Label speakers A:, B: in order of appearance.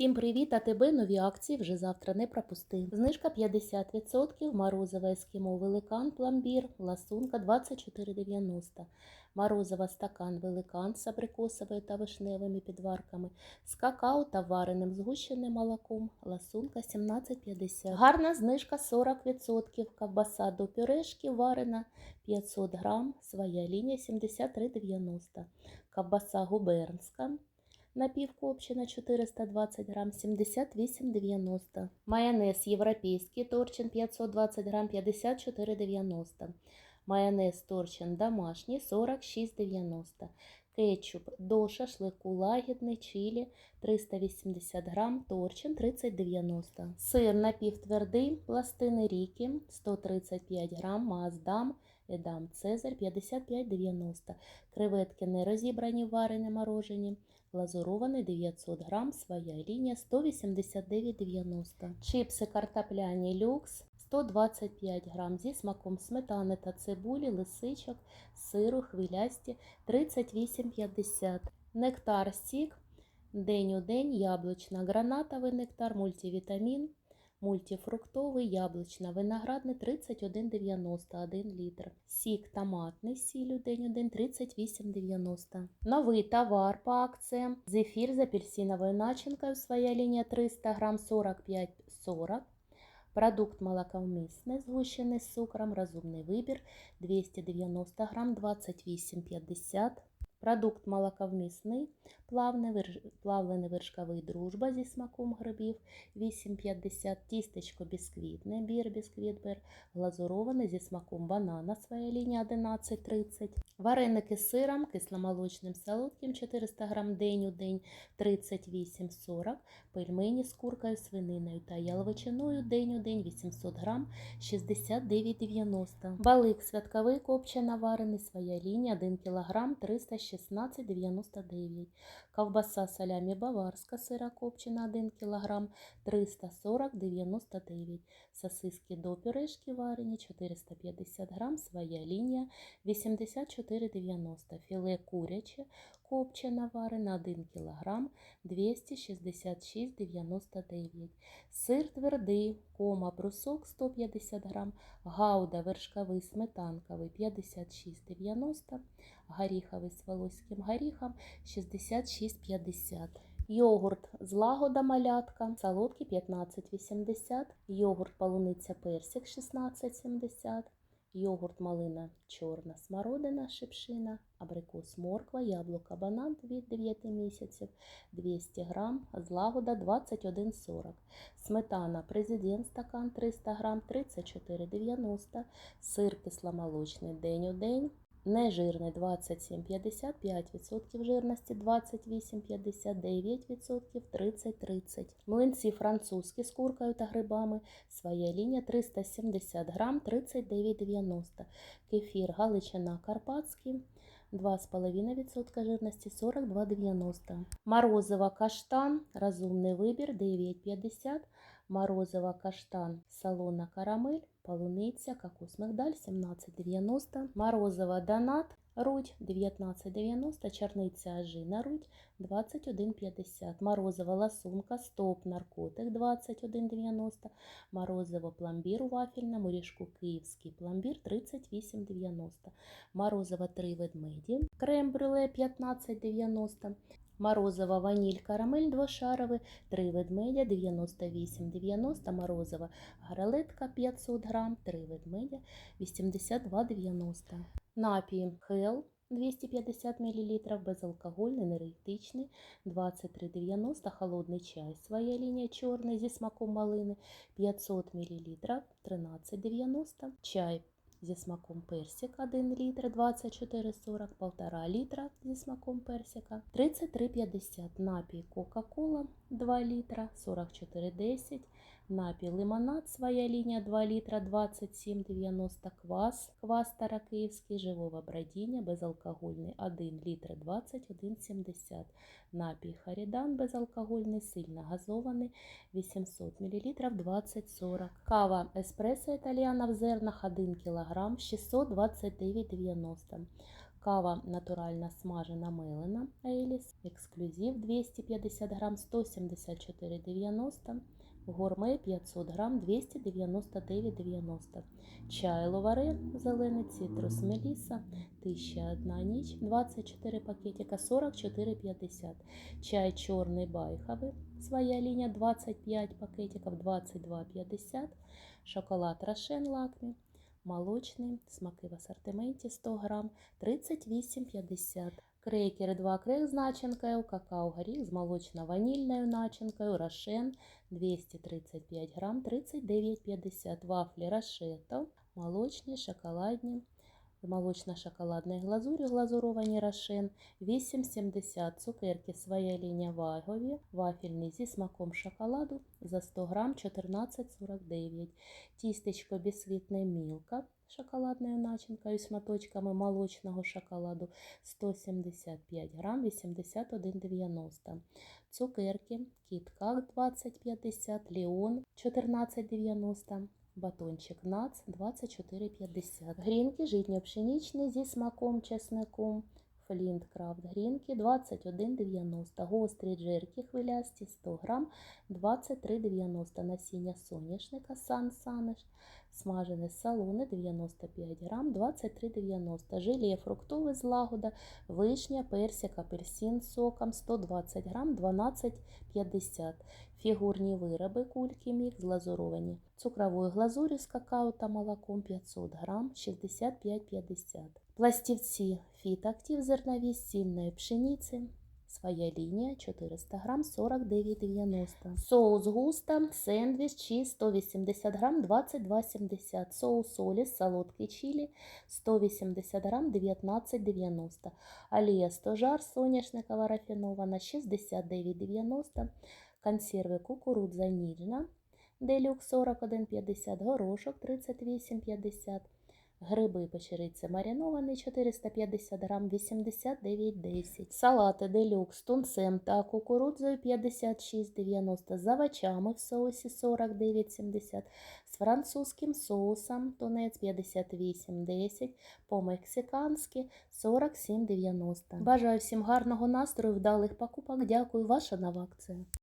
A: Всім привіт! А тебе нові акції вже завтра не пропусти. Знижка 50%, морозове ескімо великан пломбір, ласунка 24,90. Морозова стакан великан з абрикосовою та вишневими підварками, з какао та вареним згущеним молоком, ласунка 17,50. Гарна знижка 40%, ковбаса до пюрешки варена 500 грам, своя лінія 73,90. Ковбаса губернська напівкопчена 420 грам 78,90. Майонез європейський торчин 520 грам 54,90. Майонез торчин домашній 46,90. Кетчуп до шашлику лагідний чилі 380 грам, торчин 30,90. Сир напівтвердий пластини ріки 135 грам, маздам, едам цезарь 55,90. Креветки не розібрані, варені, морожені. Глазурований 900 грам, своя лінія 189,90. Чипси картопляні люкс 125 грам зі смаком сметани та цибулі, лисичок, сиру, хвилясті 38,50. Нектар стік день у день, яблучна, гранатовий нектар, мультивітамін, мультифруктовий, яблучна, виноградний 31,91 літр. Сік томатний сіль у день у день 38,90. Новий товар по акціям. Зефір з апельсиновою начинкою, своя лінія 300 грам 45,40. Продукт молоковмісний, згущений з цукром, розумний вибір 290 грам 28,50. Продукт молоковмісний, плавлений вершковий дружба зі смаком грибів 8,50. Тістечко бісквітне, бір бісквіт-бер, глазурований зі смаком банана, своя лінія 11,30. Вареники з сиром, кисломолочним солодким 400 грам день у день 38,40. Пельмені з куркою, свининою та яловичиною день у день 800 грам 69,90. Балик святковий копчена варений, своя лінія 1 кг 316,99. Ковбаса салямі баварська сира копчена 1 кг 340,99. Сосиски до пюрешки варені 450 грам, своя лінія 84,90. Філе куряче копчена варена 1 кг 266,99. Сир твердий, кома брусок 150 грам, гауда вершковий сметанковий 56,90, горіховий з волоським горіхом 66,50. Йогурт злагода малятка, солодкий 15,80, йогурт полуниця персик 16,70, йогурт малина чорна смородина шипшина, абрикос морква, яблука банан від 9 місяців, 200 грам, злагода 21,40, сметана президент стакан 300 грам 34,90, сир кисломолочний день у день, Нежирний 27,50, 5% жирності 28,50, 9% 30,30. Млинці французькі з куркою та грибами. Своя лінія 370 грам 39,90. Кефір Галичина Карпатський. 2,5% жирності 42,90. Морозиво каштан, розумний вибір 9,50. Морозиво каштан, салона карамель, полуниця, кокос мигдаль 17,90. Морозиво донат, рудь 19,90. черниця ажина рудь 21,50. морозова ласунка, стоп наркотик 21,90. морозово пломбір у вафельному ріжку київський пломбір 38,90. морозова три ведмеді, крем брюле 15,90. Морозиво ваніль карамель двошаровий, 3 ведмедя 98,90, морозиво гаралетка 500 грам, 3 ведмедя 82,90. Напій Хел 250 мл, безалкогольний, енергетичний, 23,90, холодний чай, своя лінія чорний зі смаком малини, 500 мл, 13,90, чай зі смаком персика 1 літр 24,40, 1,5 літра зі смаком персика 33,50, напій Кока-Кола 2 літра 44,10, напій лимонад, своя лінія 2 літра 27,90, квас, квас Таракиївський, живого бродіння, безалкогольний 1 літр 21,70, напій Харідан безалкогольний, сильно газований 800 мл 20,40, кава еспресо італіана в зернах 1 кг 629,90, Кава натуральна смажена мелена Еліс, ексклюзив 250 грам 174,90, гурме 500 грам 299,90, чай ловарен зелений цитрус меліса 1001 ніч 24 пакетика 44,50, чай чорний байховий, своя лінія 25 пакетиків 22,50, шоколад Рошен Лакмі молочний, смаки в асортименті 100 грам, 38,50. Крекери 2 крек з начинкою, какао-горіх з молочно-ванільною начинкою, рошен 235 грам, 39,50. Вафлі рошето, молочні, шоколадні, з молочно-шоколадною глазур'ю глазуровані рошен 8,70. Цукерки своя лінія вагові, вафельні зі смаком шоколаду за 100 грам 14,49. Тістечко бісквітне мілка шоколадною начинкою з шматочками молочного шоколаду 175 грам 81,90. Цукерки кіткак 20,50, Ліон 14,90. Батончик нац 24,50. Грінки житньо-пшенічні зі смаком чесником. Флінт Крафт грінки 21,90. Гострі джерки хвилясті 100 грам 23,90. Насіння соняшника Сан Саниш. Смажене салони 95 грам 23,90. Желе фруктове злагода, вишня, персик, апельсин з соком 120 грам 12,50. Фігурні вироби кульки мікс глазуровані. Цукровою глазурю з какао та молоком 500 грам 65,50. Пластівці фітактив зернові з цільної пшениці. Своя лінія 400 грам 49,90. Соус густа, сендвіч чи 180 грам 22,70. Соус соліс, солодкий чилі 180 грам 19,90. Алія стожар соняшникова рафінована 69,90. Консерви кукурудза ніжна. Делюкс 41,50, горошок 38,50. Гриби печериці мариновані 450 грам 89,10. Салати делюкс з тунцем та кукурудзою 56,90. З овочами в соусі 49,70. З французьким соусом тунець 58,10. По-мексиканськи 47,90. Бажаю всім гарного настрою, вдалих покупок. Дякую, ваша нова акція.